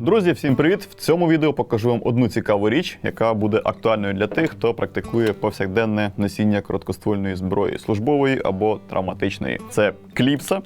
Друзі, всім привіт! В цьому відео покажу вам одну цікаву річ, яка буде актуальною для тих, хто практикує повсякденне носіння короткоствольної зброї, службової або травматичної. Це кліпса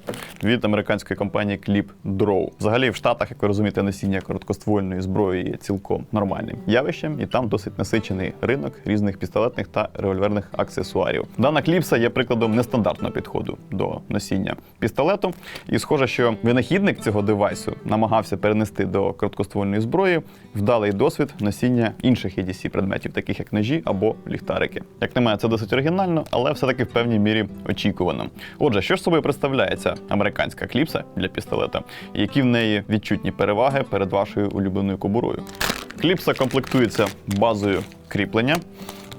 від американської компанії Clip Draw. Взагалі, в Штатах, як ви розумієте, носіння короткоствольної зброї є цілком нормальним явищем, і там досить насичений ринок різних пістолетних та револьверних аксесуарів. Дана кліпса є прикладом нестандартного підходу до носіння пістолету. І схоже, що винахідник цього девайсу намагався перенести до короткоствольної зброї вдалий досвід носіння інших EDC предметів, таких як ножі або ліхтарики. Як на мене, це досить оригінально, але все-таки в певній мірі очікувано. Отже, що ж собою представляє ця американська кліпса для пістолета, і які в неї відчутні переваги перед вашою улюбленою кобурою? Кліпса комплектується базою кріплення,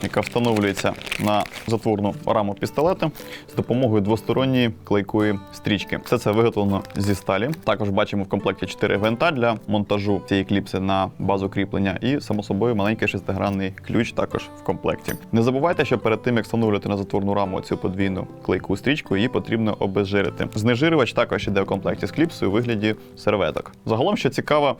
яка встановлюється на затворну раму пістолета з допомогою двосторонньої клейкої стрічки. Все це виготовлено зі сталі. Також бачимо в комплекті 4 гвинта для монтажу цієї кліпси на базу кріплення, і само собою маленький шестигранний ключ також в комплекті. Не забувайте, що перед тим як встановлювати на затворну раму цю подвійну клейку стрічку, її потрібно обезжирити. Знежирювач також іде в комплекті з кліпсою у вигляді серветок. Загалом, що цікаво,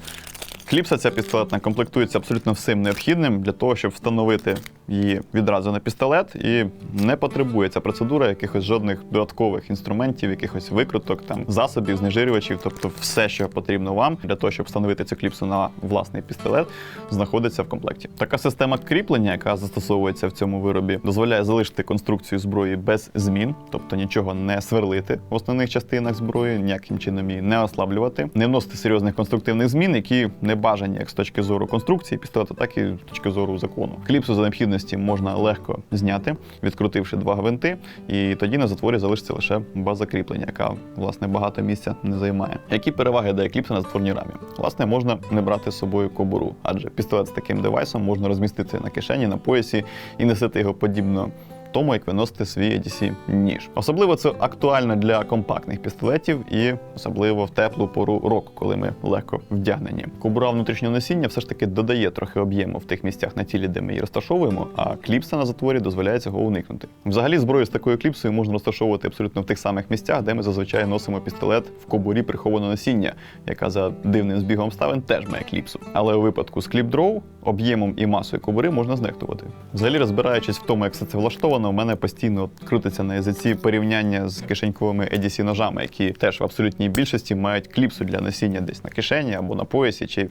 Кліпса ця пістолетна комплектується абсолютно всім необхідним для того, щоб встановити її відразу на пістолет, і не потребує ця процедура якихось жодних додаткових інструментів, якихось викруток, там засобів, знежирювачів, тобто все, що потрібно вам для того, щоб встановити цю кліпсу на власний пістолет, знаходиться в комплекті. Така система кріплення, яка застосовується в цьому виробі, дозволяє залишити конструкцію зброї без змін, тобто нічого не сверлити в основних частинах зброї, ніяким чином її не ослаблювати, не вносити серйозних конструктивних змін, які не бажані як з точки зору конструкції пістолета, так і з точки зору закону. Кліпсу за необхідності можна легко зняти, відкрутивши два гвинти, і тоді на затворі залишиться лише база кріплення, яка власне багато місця не займає. Які переваги дає кліпса на затворній рамі? Власне, можна не брати з собою кобуру, адже пістолет з таким девайсом можна розмістити на кишені, на поясі і носити його подібно тому, як ви носите свій ADC ніж. Особливо це актуально для компактних пістолетів і особливо в теплу пору року, коли ми легко вдягнені. Кобура внутрішнього носіння все ж таки додає трохи об'єму в тих місцях на тілі, де ми її розташовуємо, а кліпса на затворі дозволяє цього уникнути. Взагалі, зброю з такою кліпсою можна розташовувати абсолютно в тих самих місцях, де ми зазвичай носимо пістолет в кобурі прихованого носіння, яка за дивним збігом обставин теж має кліпсу. Але у випадку з кліп-дроу об'ємом і масою кобури можна знехтувати. Взагалі, розбираючись в тому, як все це влаштовано, у мене постійно крутиться на язиці порівняння з кишеньковими EDC ножами, які теж в абсолютній більшості мають кліпсу для носіння десь на кишені або на поясі, чи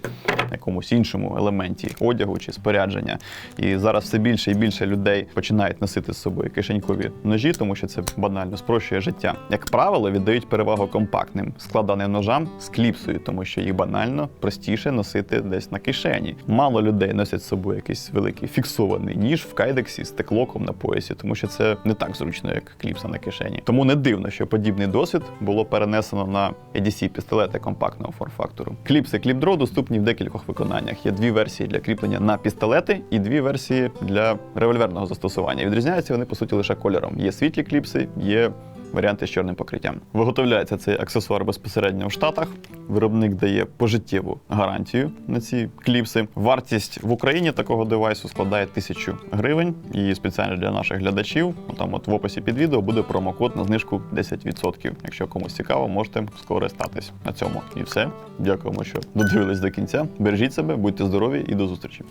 якомусь іншому елементі одягу чи спорядження. І зараз все більше і більше людей починають носити з собою кишенькові ножі, тому що це банально спрощує життя. Як правило, віддають перевагу компактним складаним ножам з кліпсою, тому що їх банально простіше носити десь на кишені. Мало людей носять з собою якийсь великий фіксований ніж в кайдексі з теклоком на поясі, тому що це не так зручно, як кліпса на кишені. Тому не дивно, що подібний досвід було перенесено на adc пістолети компактного форм-фактору. Кліпси кліпдро доступні в декількох виконаннях. Є дві версії для кріплення на пістолети і дві версії для револьверного застосування. Відрізняються вони по суті лише кольором. Є світлі кліпси, є варіанти з чорним покриттям. Виготовляється цей аксесуар безпосередньо в Штатах. Виробник дає пожиттєву гарантію на ці кліпси. Вартість в Україні такого девайсу складає 1000 гривень. І спеціально для наших глядачів, там от в описі під відео буде промокод на знижку 10%. Якщо комусь цікаво, можете скористатись на цьому. І все. Дякуємо, що додивились до кінця. Бережіть себе, будьте здорові і до зустрічі.